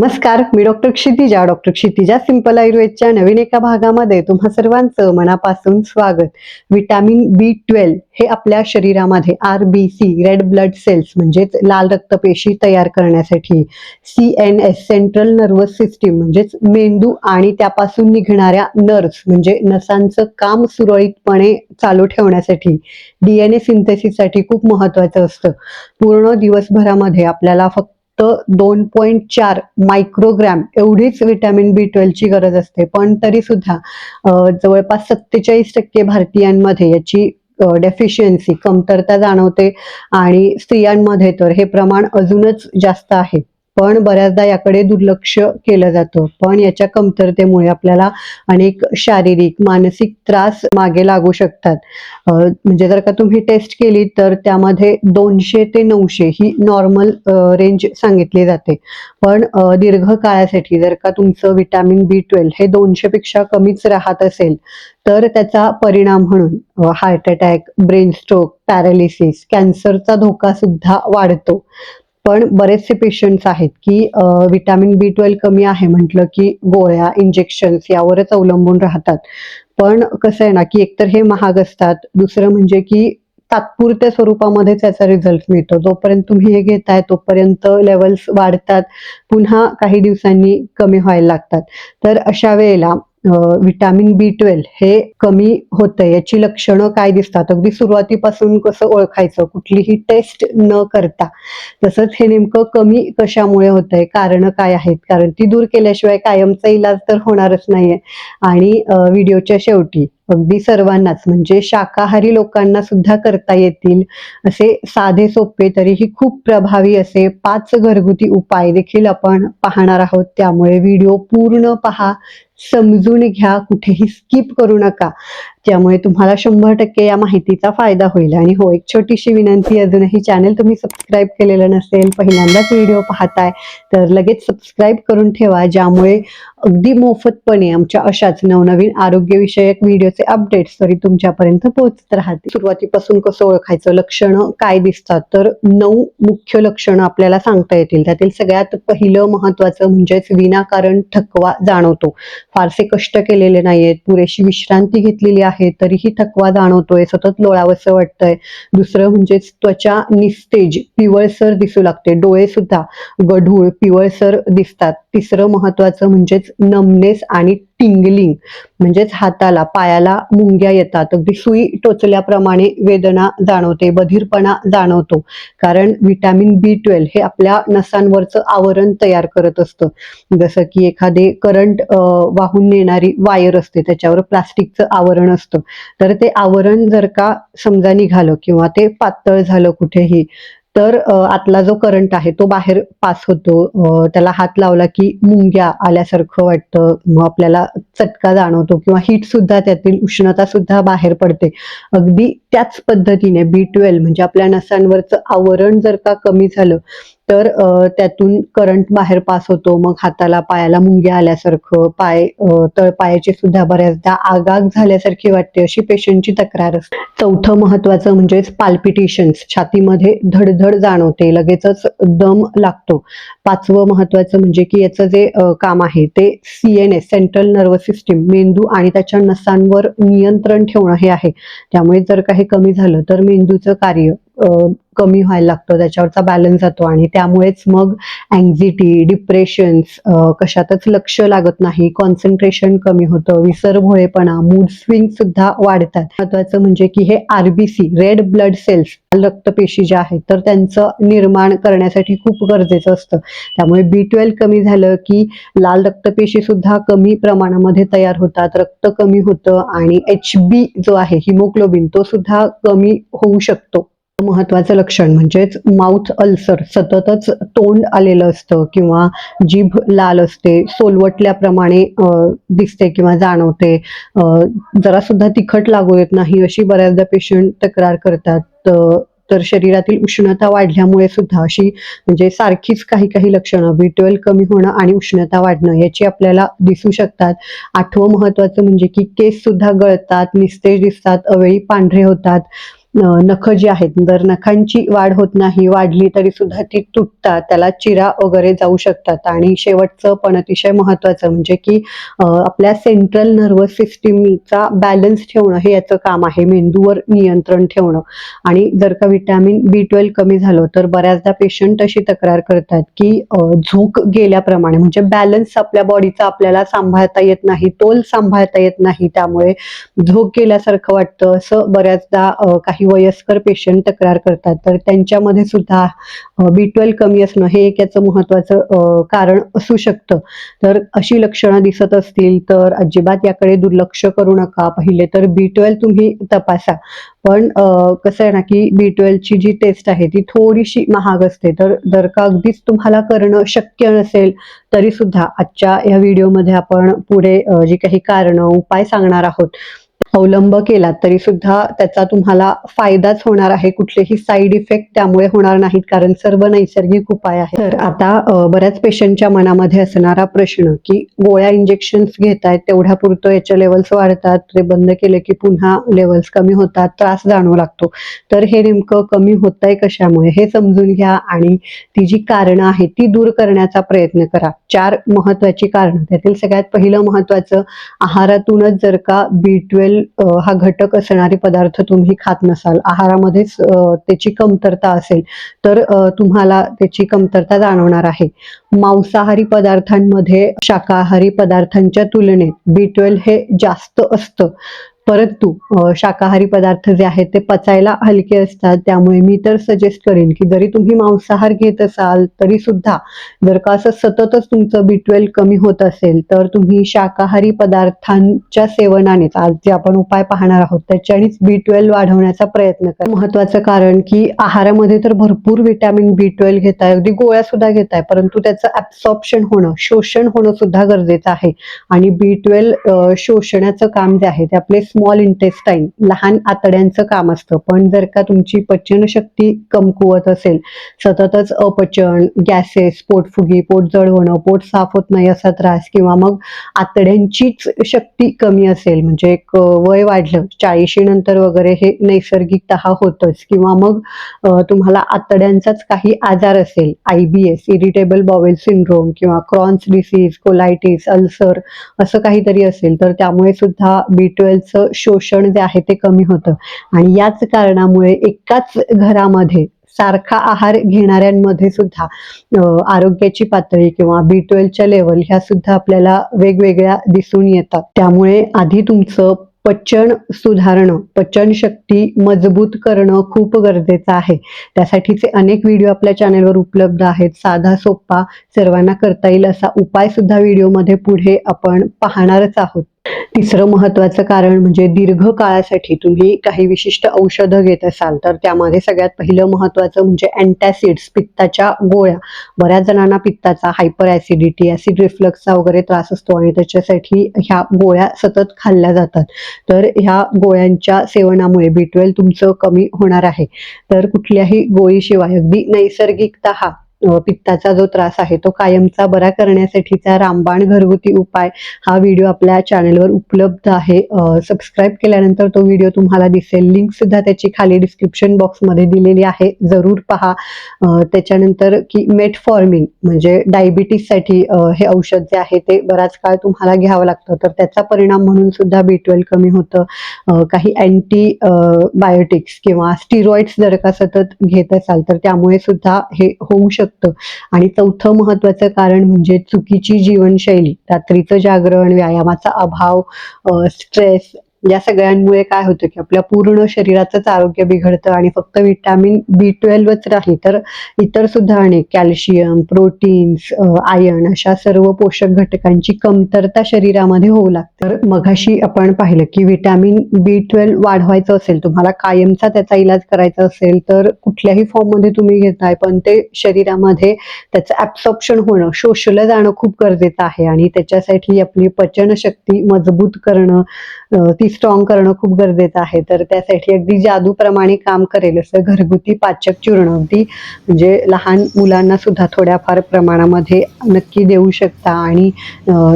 नमस्कार मी doctor Kshitija. Doctor Kshitija simple आयुर्वेदच्या नवीन एका भागामध्ये तुम्हा सर्वांचं मनापासून स्वागत. विटॅमिन बी ट्वेल्व हे आपल्या शरीरामध्ये R B C red blood cells म्हणजेच लाल रक्तपेशी तयार करण्यासाठी C N S central nervous system म्हणजेच मेंदू आणि त्यापासून निघणाऱ्या नर्व्स म्हणजे नसांचं काम सुरळीतपणे चालू ठेवण्यासाठी डीएनए सिंथेसिससाठी खूप महत्वाचं असतं. पूर्ण दिवसभरामध्ये आपल्याला फक्त दोन पॉईंट चार मायक्रोग्रॅम एवढीच व्हिटॅमिन बी ट्वेल्वची गरज असते. पण तरी सुद्धा जवळपास सत्तेचाळीस टक्के भारतीयांमध्ये याची डेफिशियन्सी कमतरता जाणवते आणि स्त्रियांमध्ये तर हे प्रमाण अजूनच जास्त आहे. पण बऱ्याचदा याकडे दुर्लक्ष केलं जातं. पण याच्या कमतरतेमुळे आपल्याला अनेक शारीरिक मानसिक त्रास मागे लागू शकतात. म्हणजे जर का तुम्ही टेस्ट केली तर त्यामध्ये दोनशे ते नऊशे ही नॉर्मल रेंज सांगितली जाते. पण दीर्घ काळासाठी जर का तुमचं विटॅमिन बी ट्वेल्व हे दोनशे पेक्षा कमीच राहत असेल तर त्याचा परिणाम म्हणून heart attack brain stroke paralysis कॅन्सरचा धोका सुद्धा वाढतो. पण बरेचसे पेशंट्स आहेत की विटॅमिन बी ट्वेल्व कमी आहे म्हटलं की गोळ्या इंजेक्शन्स यावरच अवलंबून राहतात. पण कसं आहे ना की एकतर हे महाग असतात दुसरं म्हणजे की तात्पुरत्या स्वरूपामध्ये त्याचा रिझल्ट मिळतो. जोपर्यंत तुम्ही हे घेताय तोपर्यंत लेवल्स वाढतात पुन्हा काही दिवसांनी कमी व्हायला लागतात. तर अशा वेळेला विटॅमिन बी ट्वेल्व हे कमी होतंय. याची लक्षणं काय दिसतात? अगदी सुरुवातीपासून कसं ओळखायचं? कुठलीही टेस्ट न करता. तसंच हे नेमकं कमी कशामुळे होतंय? कारण काय आहेत? कारण ती दूर केल्याशिवाय कायमचा इलाज तर होणारच नाहीये. आणि व्हिडिओच्या शेवटी अगदी सर्वांनाच म्हणजे शाकाहारी लोकांना सुद्धा करता येतील असे साधे सोपे तरीही खूप प्रभावी असे पाच घरगुती उपाय देखील आपण पाहणार आहोत. त्यामुळे व्हिडिओ पूर्ण पहा. समजून घ्या कुठेही स्किप करू नका. त्यामुळे तुम्हाला शंभर टक्के या माहितीचा फायदा होईल. आणि हो एक छोटीशी विनंती अजूनही चॅनल तुम्ही सबस्क्राईब केलेलं नसेल पहिल्यांदाच व्हिडिओ पाहताय तर लगेच सबस्क्राईब करून ठेवा. ज्यामुळे अगदी मोफतपणे आमच्या अशाच नवनवीन आरोग्यविषयक व्हिडिओचे अपडेट्स तरी तुमच्यापर्यंत पोहोचत राहतील. सुरुवातीपासून कसं ओळखायचं लक्षणं काय दिसतात तर नऊ मुख्य लक्षणं आपल्याला सांगता येतील. त्यातील सगळ्यात पहिलं महत्वाचं म्हणजेच विनाकारण थकवा जाणवतो. फारसे कष्ट केलेले नाहीयेत. पुरेशी विश्रांती घेतलेली आहे तरीही थकवा जाणवतोय सतत लोळावंसं वाटतंय. दुसरं म्हणजेच त्वचा निस्तेज पिवळसर दिसू लागते. डोळे सुद्धा गढूळ पिवळसर दिसतात. तिसरं महत्वाचं म्हणजेच नमनेस आणि टिंगलिंग म्हणजेच हाताला पायाला मुंग्या येतात. अगदी सुई टोचल्याप्रमाणे वेदना जाणवते बधीरपणा जाणवतो. कारण व्हिटॅमिन बी ट्वेल्व हे आपल्या नसांवरचं आवरण तयार करत असतं. जसं की एखादे करंट वाहून नेणारी वायर असते त्याच्यावर प्लास्टिकचं आवरण असतं. तर ते आवरण जर का समजा निघालं किंवा ते पातळ झालं कुठेही तर आतला जो करंट आहे तो बाहेर पास होतो. त्याला हात लावला की मुंग्या आल्यासारखं वाटतं. मग आपल्याला चटका जाणवतो किंवा हीट सुद्धा त्यातील उष्णता सुद्धा बाहेर पडते. अगदी त्याच पद्धतीने बी ट्वेल्व म्हणजे आपल्या नसांवरचं आवरण जर का कमी झालं तर त्यातून करंट बाहेर पास होतो. मग हाताला पायाला मुंग्या आल्यासारखं पाय तळपायाची सुद्धा बऱ्याचदा आगाग झाल्यासारखी वाटते अशी पेशंटची तक्रार असते. चौथं महत्वाचं म्हणजेच पाल्पिटेशन्स छातीमध्ये धडधड जाणवते. लगेचच दम लागतो. पाचवं महत्वाचं म्हणजे की याचं जे काम आहे ते C N S central nervous system मेंदू आणि त्याच्या नसांवर नियंत्रण ठेवणं हे आहे. त्यामुळे जर काही कमी झालं तर मेंदूचं कार्य कमी व्हायला लागतो त्याच्यावरचा बॅलन्स जातो आणि त्यामुळेच मग अँझिटी डिप्रेशन्स कशातच लक्ष लागत नाही. कॉन्सन्ट्रेशन कमी होतं विसरभोळेपणा मूड स्विंग सुद्धा वाढतात. महत्वाचं म्हणजे की हे आरबीसी रेड ब्लड सेल्स रक्तपेशी ज्या आहेत तर त्यांचं निर्माण करण्यासाठी खूप गरजेचं असतं. त्यामुळे बी ट्वेल्व कमी झालं की लाल रक्तपेशी सुद्धा कमी प्रमाणामध्ये तयार होतात रक्त कमी होतं आणि एच बी जो आहे हिमोग्लोबिन तो सुद्धा कमी होऊ शकतो. महत्वाचं लक्षण म्हणजेच माउथ अल्सर सततच तोंड आलेलं असतं किंवा जीभ लाल असते सोलवटल्याप्रमाणे दिसते किंवा जाणवते. जरा सुद्धा तिखट लागू येत नाही अशी बऱ्याचदा पेशंट तक्रार करतात. तर शरीरातील उष्णता वाढल्यामुळे सुद्धा अशी म्हणजे सारखीच काही काही लक्षणं बी ट्वेल्व कमी होणं आणि उष्णता वाढणं याची आपल्याला दिसू शकतात. आठवं महत्वाचं म्हणजे की केस सुद्धा गळतात निस्तेज दिसतात अवेळी पांढरे होतात. नखं जी आहेत जर नखांची वाढ होत नाही वाढली तरी सुद्धा ती तुटतात त्याला चिरा वगैरे जाऊ शकतात. आणि शेवटचं पण अतिशय महत्वाचं म्हणजे की आपल्या सेंट्रल नर्वस सिस्टीमचा बॅलन्स ठेवणं हे याचं काम आहे मेंदूवर नियंत्रण ठेवणं. आणि जर का विटॅमिन बी ट्वेल्व कमी झालं तर बऱ्याचदा पेशंट अशी तक्रार करतात की झोक गेल्याप्रमाणे म्हणजे बॅलन्स आपल्या बॉडीचा आपल्याला सांभाळता येत नाही तोल सांभाळता येत नाही त्यामुळे झोक गेल्यासारखं वाटतं. असं बऱ्याचदा काही काही वयस्कर पेशंट तक्रार करतात तर त्यांच्यामध्ये सुद्धा बी ट्वेल्व कमी असणं हे एक याचं महत्वाचं कारण असू शकतं. तर अशी लक्षणं दिसत असतील तर अजिबात याकडे दुर्लक्ष करू नका. पहिले तर बी ट्वेल्व तुम्ही तपासा. पण कसं आहे ना की बी ट्वेल्वची जी टेस्ट आहे ती थोडीशी महाग असते. तर जर का अगदीच तुम्हाला करणं शक्य नसेल तरी सुद्धा आजच्या या व्हिडिओमध्ये आपण पुढे जी काही कारणं उपाय सांगणार आहोत अवलंब केला तरी सुद्धा त्याचा तुम्हाला फायदाच होणार आहे. कुठलेही साईड इफेक्ट त्यामुळे होणार नाहीत कारण सर्व नैसर्गिक उपाय आहे तर आता बऱ्याच पेशंटच्या मनामध्ये असणारा प्रश्न की गोळ्या इंजेक्शन्स घेतायत तेवढ्या पुरतं याच्या लेवल्स वाढतात ते बंद केले की पुन्हा लेवल्स कमी होतात त्रास जाणवू लागतो. तर हे नेमकं कमी होत आहे कशामुळे हे समजून घ्या आणि ती जी कारणं आहेत ती दूर करण्याचा प्रयत्न करा. चार महत्वाची कारणं. त्यातील सगळ्यात पहिलं महत्वाचं आहारातूनच जर का बी ट्वेल्व हा घटक असणारे पदार्थ तुम्ही खात नसाल आहारामध्येच त्याची कमतरता असेल तर तुम्हाला त्याची कमतरता जाणवणार आहे. मांसाहारी पदार्थांमध्ये शाकाहारी पदार्थांच्या तुलनेत बी ट्वेल्व हे जास्त असतं. परंतु शाकाहारी पदार्थ जे आहेत ते पचायला हलके असतात. त्यामुळे मी तर सजेस्ट करेन की जरी तुम्ही मांसाहार घेत असाल तरी सुद्धा जर का असं सततच तुमचं बी ट्वेल्व कमी होत असेल तर तुम्ही शाकाहारी पदार्थांच्या सेवनानेच आज जे आपण उपाय पाहणार आहोत त्याच्यानेच बी ट्वेल्व वाढवण्याचा प्रयत्न करा. महत्वाचं कारण की आहारामध्ये तर भरपूर विटॅमिन बी ट्वेल्व घेताय अगदी गोळ्या सुद्धा घेताय परंतु त्याचं ऍब्सॉर्प्शन होणं शोषण होणं सुद्धा गरजेचं आहे. आणि बी ट्वेल्व शोषण्याचं काम जे आहे ते आपले स्मॉल इंटेस्टाईन लहान आतड्यांचं काम असतं. पण जर का तुमची पचनशक्ती कमकुवत असेल सततच अपचन गॅसेस पोटफुगी पोट जड होणं पोट साफ होत नाही असा त्रास किंवा मग आतड्यांचीच शक्ती कमी असेल म्हणजे एक वय वाढलं चाळीशी नंतर वगैरे हे नैसर्गिकतः होतच. किंवा मग तुम्हाला आतड्यांचाच काही आजार असेल I B S irritable bowel syndrome किंवा क्रॉन्स डिसीज कोलायटिस अल्सर असं काहीतरी असेल तर त्यामुळे सुद्धा बी ट्वेल्वचं शोषण जे आहे ते कमी होतं. आणि याच कारणामुळे एकाच घरामध्ये सारखा आहार घेणाऱ्यांमध्ये सुद्धा आरोग्याची पातळी किंवा बी ट्वेल्वच्या लेवल ह्या सुद्धा आपल्याला वेगवेगळ्या दिसून येतात. त्यामुळे आधी तुमचं पचन सुधारणं पचनशक्ती मजबूत करणं खूप गरजेचं आहे. त्यासाठीचे अनेक व्हिडिओ आपल्या चॅनेलवर उपलब्ध आहेत. साधा सोपा सर्वांना करता येईल असा उपाय सुद्धा व्हिडिओमध्ये पुढे आपण पाहणारच आहोत. तिसरं महत्वाचं कारण म्हणजे दीर्घ काळासाठी तुम्ही काही विशिष्ट औषधं घेत असाल तर त्यामध्ये सगळ्यात पहिलं महत्वाचं म्हणजे अँटॅसिड्स पित्ताच्या गोळ्या. बऱ्याच जणांना पित्ताचा हायपर ऍसिडिटी ऍसिड रिफ्लक्सचा वगैरे त्रास असतो आणि त्याच्यासाठी ह्या गोळ्या सतत खाल्ल्या जातात. तर ह्या गोळ्यांच्या सेवनामुळे बी ट्वेल्व तुमचं कमी होणार आहे. तर कुठल्याही गोळीशिवाय अगदी नैसर्गिकता पित्ताचा जो त्रास आहे तो कायमचा बरा करण्यासाठीचा रामबाण घरगुती उपाय हा व्हिडिओ आपल्या चॅनलवर उपलब्ध आहे. सबस्क्राईब केल्यानंतर तो व्हिडिओ तुम्हाला दिसेल. लिंक सुद्धा त्याची खाली डिस्क्रिप्शन बॉक्समध्ये दिलेली आहे. जरूर पहा. त्याच्यानंतर की मेटफॉर्मिन म्हणजे डायबिटीससाठी हे औषध जे आहे ते बराच काळ तुम्हाला घ्यावं लागतं. तर त्याचा परिणाम म्हणून सुद्धा बी ट्वेल्व कमी होतं. काही अँटी बायोटिक्स किंवा स्टिरॉइड्स जर का सतत घेत असाल तर त्यामुळे सुद्धा हे होऊ शकतं. आणि चौथं महत्वाचं कारण म्हणजे चुकीची जीवनशैली रात्रीचं जागरण व्यायामाचा अभाव स्ट्रेस या सगळ्यांमुळे काय होतं की आपल्या पूर्ण शरीराचंच आरोग्य बिघडतं आणि फक्त विटॅमिन बी ट्वेल्वच नाही तर इतर सुद्धा अनेक कॅल्शियम प्रोटीन्स आयर्न अशा सर्व पोषक घटकांची कमतरता शरीरामध्ये होऊ लागते. तर मघाशी आपण पाहिलं की विटॅमिन बी ट्वेल्व वाढवायचं असेल तुम्हाला कायमचा त्याचा इलाज करायचा असेल तर कुठल्याही फॉर्ममध्ये तुम्ही घेताय पण ते शरीरामध्ये त्याचं ऍब्सॉप्शन होणं शोषलं जाणं खूप गरजेचं आहे आणि त्याच्यासाठी आपली पचनशक्ती मजबूत करणं ती स्ट्रॉंग करणं खूप गरजेचं आहे. तर त्यासाठी अगदी जादूप्रमाणे काम करेल असं घरगुती पाचक चूर्ण अगदी म्हणजे लहान मुलांना सुद्धा थोड्याफार प्रमाणामध्ये नक्की देऊ शकता. आणि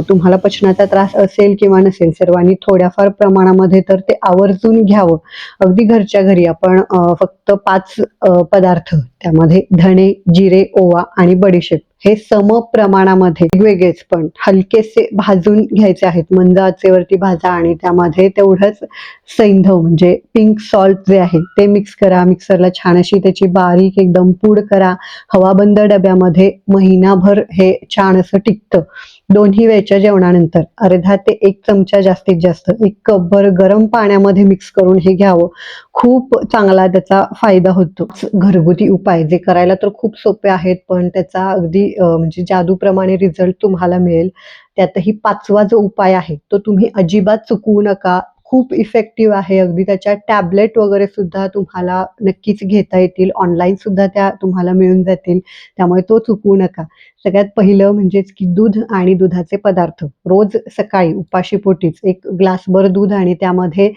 तुम्हाला पचनाचा त्रास असेल किंवा नसेल सर्वांनी थोड्याफार प्रमाणामध्ये तर ते आवर्जून घ्यावं. अगदी घरच्या घरी आपण फक्त पाच पदार्थ त्यामध्ये धणे जिरे ओवा आणि बडीशेप हे सम प्रमाणामध्ये वेगवेगळेच पण हलकेसे भाजून घ्यायचे आहेत. मंद आचेवरती भाजा आणि त्यामध्ये तेवढंच सैंधव म्हणजे पिंक सॉल्ट जे आहे ते मिक्स करा. मिक्सरला छान अशी त्याची बारीक एकदम पूड करा. हवाबंद डब्यामध्ये महिनाभर हे छान असं टिकतं. दोन्ही वेळच्या जेवणानंतर अर्धा ते एक चमचा जास्तीत जास्त एक कपभर गरम पाण्यामध्ये मिक्स करून हे घ्यावं. खूप चांगला त्याचा फायदा होतो. घरगुती उपाय जे करायला तर खूप सोपे आहेत पण त्याचा अगदी म्हणजे जादूप्रमाणे रिझल्ट तुम्हाला मिळेल. त्यातही पाचवा जो उपाय आहे तो तुम्ही अजिबात चुकवू नका. खूप इफेक्टिव्ह आहे. अगदी त्याच्या टॅबलेट वगैरे सुद्धा तुम्हाला नक्कीच घेता येतील. ऑनलाईन सुद्धा त्या तुम्हाला मिळून जातील. त्यामुळे तो चुकवू नका. सगळ्यात पहिलं म्हणजेच की दूध आणि दुधाचे पदार्थ. रोज सकाळी उपाशीपोटीच एक ग्लासभर दूध आणि त्यामध्ये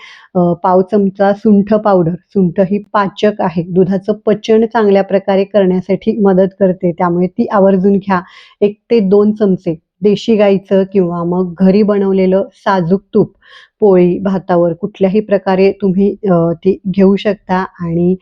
पाव चमचा सुंठ पावडर सुंठ ही पाचक आहे. दुधाचं पचन चांगल्या प्रकारे करण्यासाठी मदत करते. त्यामुळे ती आवर्जून घ्या. एक ते दोन चमचे. देशी गाईचं किंवा मग घरी बनवलेलं साजूक तूप पोळी भातावर कुठल्याही प्रकारे तुम्ही ती घेऊ शकता. आणि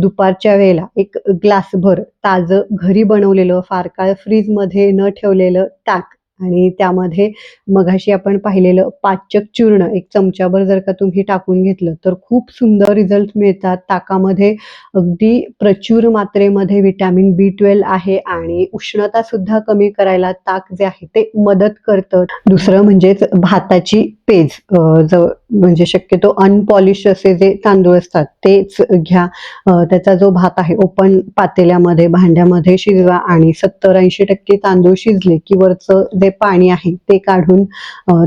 दुपारच्या वेळेला एक ग्लासभर ताजं घरी बनवलेलं फार काळ फ्रीजमध्ये न ठेवलेलं ताक आणि त्यामध्ये मगाशी आपण पाहिलेलं पाचक चूर्ण एक चमच्याभर जर का तुम्ही टाकून घेतलं तर खूप सुंदर रिझल्ट मिळतात. ताकामध्ये अगदी प्रचूर मात्रेमध्ये विटॅमिन बी ट्वेल्व आहे आणि उष्णता सुद्धा कमी करायला ताक जे आहे ते मदत करतं. दुसरं म्हणजेच भाताची पेज. ज म्हणजे शक्यतो अनपॉलिश असे जे तांदूळ असतात तेच घ्या. त्याचा जो भात आहे ओपन पातेल्यामध्ये भांड्यामध्ये शिजवा आणि सत्तर ऐंशी टक्के तांदूळ शिजले की वरचं जे पाणी आहे ते काढून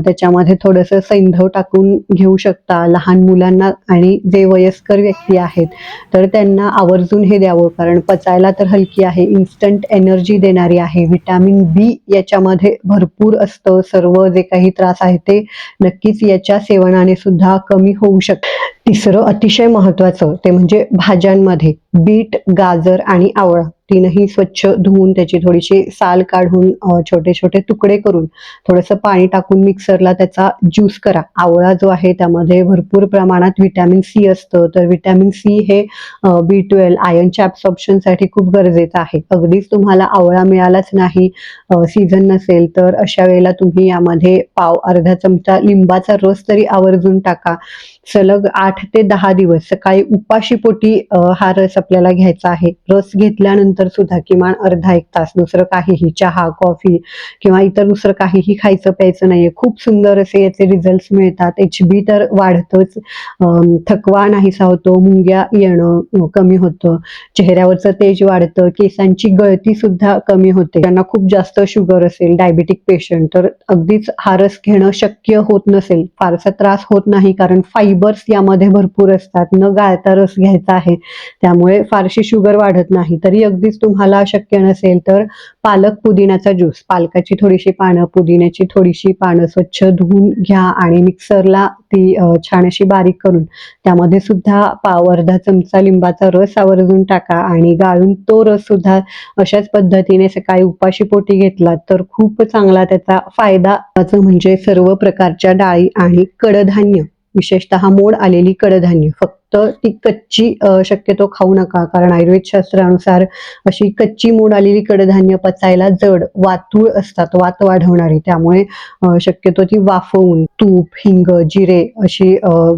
त्याच्यामध्ये थोडंसं सैंधव टाकून घेऊ शकता लहान मुलांना आणि जे वयस्कर व्यक्ती आहेत. तर त्यांना आवर्जून हे द्यावं कारण पचायला तर हलकी आहे. इन्स्टंट एनर्जी देणारी आहे. विटॅमिन बी याच्यामध्ये भरपूर असतं. सर्व जे काही त्रास आहे ते नक्कीच याच्या सेवनाने सुद्धा कमी होऊ शकतं तिसरं अतिशय महत्वाचं ते म्हणजे भाज्यांमध्ये बीट गाजर आणि आवळा. तीनही स्वच्छ धुवून त्याची थोडीशी साल काढून छोटे छोटे तुकडे करून थोडंसं पाणी टाकून मिक्सरला त्याचा ज्यूस करा. आवळा जो आहे त्यामध्ये भरपूर प्रमाणात विटॅमिन सी असतं. तर विटॅमिन सी हे बी ट्वेल्व आयर्नच्या साठी खूप गरजेचं आहे. अगदीच तुम्हाला आवळा मिळालाच नाही सीझन नसेल तर अशा वेळेला तुम्ही यामध्ये पाव अर्धा चमचा लिंबाचा रस तरी आवर्जून टाका. सलग आठ ते दहा दिवस सकाळी उपाशीपोटी हा रस आपल्याला घ्यायचा आहे. रस घेतल्यानंतर सुद्धा किमान अर्धा एक तास दुसरं काहीही चहा कॉफी किंवा इतर दुसरं काहीही खायचं प्यायचं नाहीये. खूप सुंदर असे याचे रिझल्ट मिळतात. एच बी तर वाढतच. थकवा नाहीसा होतो. मुंग्या येणं कमी होतं. चेहऱ्यावरचं तेज वाढतं. केसांची गळती सुद्धा कमी होते. त्यांना खूप जास्त शुगर असेल डायबेटिक पेशंट तर अगदीच हा रस घेणं शक्य होत नसेल. फारसा त्रास होत नाही कारण फायबर्स यामध्ये भरपूर असतात. न गाळता रस घ्यायचा आहे. त्यामुळे फारशी शुगर वाढत नाही. तरी अगदीच तुम्हाला शक्य नसेल तर पालक पुदिन्याचा ज्यूस. पालकाची थोडीशी पानं पुदिन्याची थोडीशी पानं स्वच्छ धुवून घ्या आणि मिक्सरला ती छान अशी बारीक करून त्यामध्ये सुद्धा अर्धा चमचा लिंबाचा रस आवर्जून टाका आणि गाळून तो रस सुद्धा अशाच पद्धतीने सकाळी उपाशी पोटी घेतला तर खूप चांगला त्याचा फायदा. म्हणजे सर्व प्रकारच्या डाळी आणि कडधान्य. विशेषतः मोड आलेली कडधान्य. फक्त ती कच्ची शक्यतो खाऊ नका. कारण आयुर्वेद शास्त्रानुसार अशी कच्ची मोड आलेली कडधान्य पचायला जड वातूळ असतात वात वाढवणारी. त्यामुळे शक्यतो ती वाफवून तूप हिंग जिरे अशी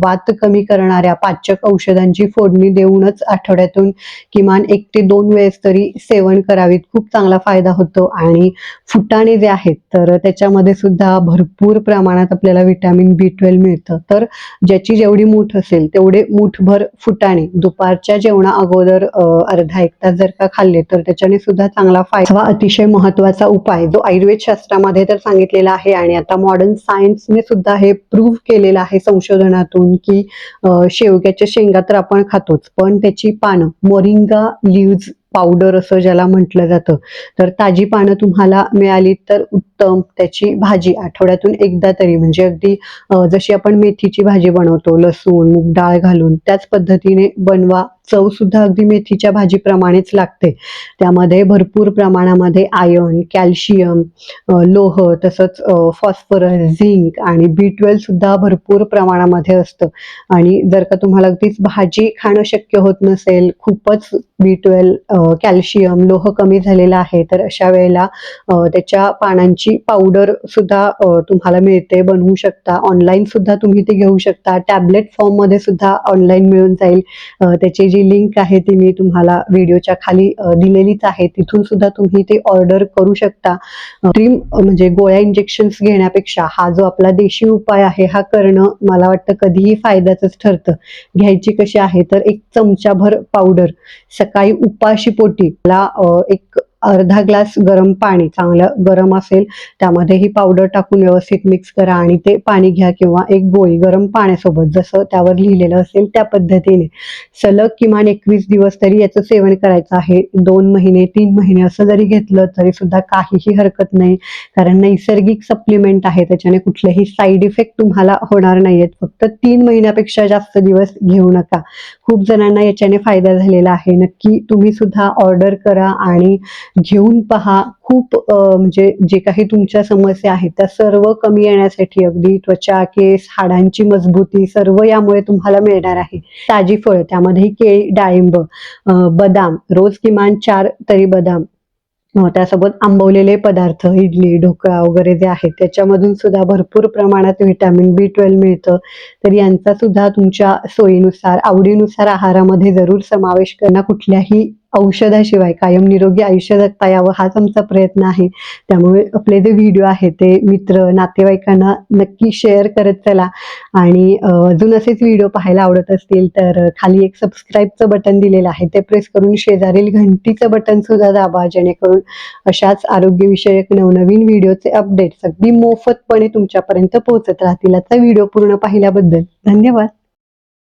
वात कमी करणाऱ्या पाचक औषधांची फोडणी देऊनच आठवड्यातून किमान एक ते दोन वेळेस तरी सेवन करावीत. खूप चांगला फायदा होतो. आणि फुटाणे जे आहेत तर त्याच्यामध्ये सुद्धा भरपूर प्रमाणात आपल्याला विटॅमिन बी ट्वेल्व मिळतं. तर ज्याची जेवढी मूठ असेल तेवढे मूठ मूठभर फुटाणे. दुपारच्या जेवणा अगोदर अर्धा एक तास जर का खाल्ले तर त्याच्याने सुद्धा चांगला फायदा अतिशय महत्त्वाचा उपाय जो आयुर्वेद शास्त्रामध्ये तर सांगितलेला आहे आणि आता मॉडर्न सायन्सने सुद्धा हे प्रूव्ह केलेलं आहे संशोधनातून की शेवग्याच्या शेंगा तर आपण खातोच पण त्याची पानं मोरिंगा लिव्ज पावडर असं ज्याला म्हटलं जातं. तर ताजी पानं तुम्हाला मिळाली तर उत्तम. त्याची भाजी आठवड्यातून एकदा तरी म्हणजे अगदी जशी आपण मेथीची भाजी बनवतो लसूण मूग डाळ घालून त्याच पद्धतीने बनवा. चव सुद्धा अगदी मेथीच्या भाजीप्रमाणेच लागते. त्यामध्ये भरपूर प्रमाणामध्ये आयर्न कॅल्शियम लोह तसंच फॉस्फरस झिंक आणि बी ट्वेल्व सुद्धा भरपूर प्रमाणामध्ये असतं. आणि जर का तुम्हाला अगदीच भाजी खाणं शक्य होत नसेल खूपच बी ट्वेल्व कॅल्शियम लोह कमी झालेला आहे तर अशा वेळेला त्याच्या पानांची पावडर सुद्धा तुम्हाला मिळते बनवू शकता. ऑनलाईन सुद्धा तुम्ही ती घेऊ शकता. टॅबलेट फॉर्ममध्ये सुद्धा ऑनलाईन मिळून जाईल. त्याची जी लिंक आहे ती मी तुम्हाला व्हिडिओच्या खाली दिलेलीच आहे. तिथून सुद्धा तुम्ही ते ऑर्डर करू शकता. क्रीम म्हणजे गोळ्या इंजेक्शन्स घेण्यापेक्षा हा जो आपला देशी उपाय आहे हा करणं मला वाटतं कधीही फायद्याचंच ठरतं. घ्यायची कशी आहे तर एक चमचाभर पावडर सकाळी उपाशी पोटी. एक अर्धा ग्लास गरम पाणी चांगलं गरम असेल त्यामध्ये ही पावडर टाकून व्यवस्थित मिक्स करा आणि ते पाणी घ्या किंवा एक गोळी गरम पाण्यासोबत जसं त्यावर लिहिलेलं असेल त्या पद्धतीने. सलग किमान एकवीस दिवस तरी याचं सेवन करायचं आहे. दोन महिने तीन महिने असं जरी घेतलं तरी सुद्धा काहीही हरकत नाही. कारण नैसर्गिक सप्लिमेंट आहे त्याच्याने कुठलेही साईड इफेक्ट तुम्हाला होणार नाहीयेत. फक्त तीन महिन्यापेक्षा जास्त दिवस घेऊ नका. खूप जणांना याच्याने फायदा झालेला आहे. नक्की तुम्ही सुद्धा ऑर्डर करा आणि घेऊन पहा. खूप म्हणजे जे काही तुमच्या समस्या आहेत त्या सर्व कमी येण्यासाठी अगदी त्वचा केस हाडांची मजबूती सर्व यामुळे तुम्हाला मिळणार आहे. ताजी फळं त्यामध्ये केळी डाळिंब बदाम रोज किमान चार तरी बदाम त्यासोबत आंबवलेले पदार्थ इडली ढोकळा वगैरे जे आहेत त्याच्यामधून सुद्धा भरपूर प्रमाणात व्हिटॅमिन बी ट्वेल्व मिळतं. तर यांचा सुद्धा तुमच्या सोयीनुसार आवडीनुसार आहारामध्ये जरूर समावेश करणं कुठल्याही औषधाशिवाय कायम निरोगी आयुष्य जगता यावं हाच आमचा प्रयत्न आहे. त्यामुळे आपले जे व्हिडिओ आहेत ते मित्र नातेवाईकांना नक्की शेअर करत चला. आणि अजून असेच व्हिडिओ पाहायला आवडत असतील तर खाली एक सबस्क्राईबचं बटन दिलेलं आहे. ते प्रेस करून शेजारील घंटीचं बटन सुद्धा दाबा जेणेकरून अशाच आरोग्यविषयक नवनवीन व्हिडिओचे अपडेट्स अगदी मोफतपणे तुमच्यापर्यंत पोहोचत राहतील. आजचा व्हिडिओ पूर्ण पाहिल्याबद्दल धन्यवाद.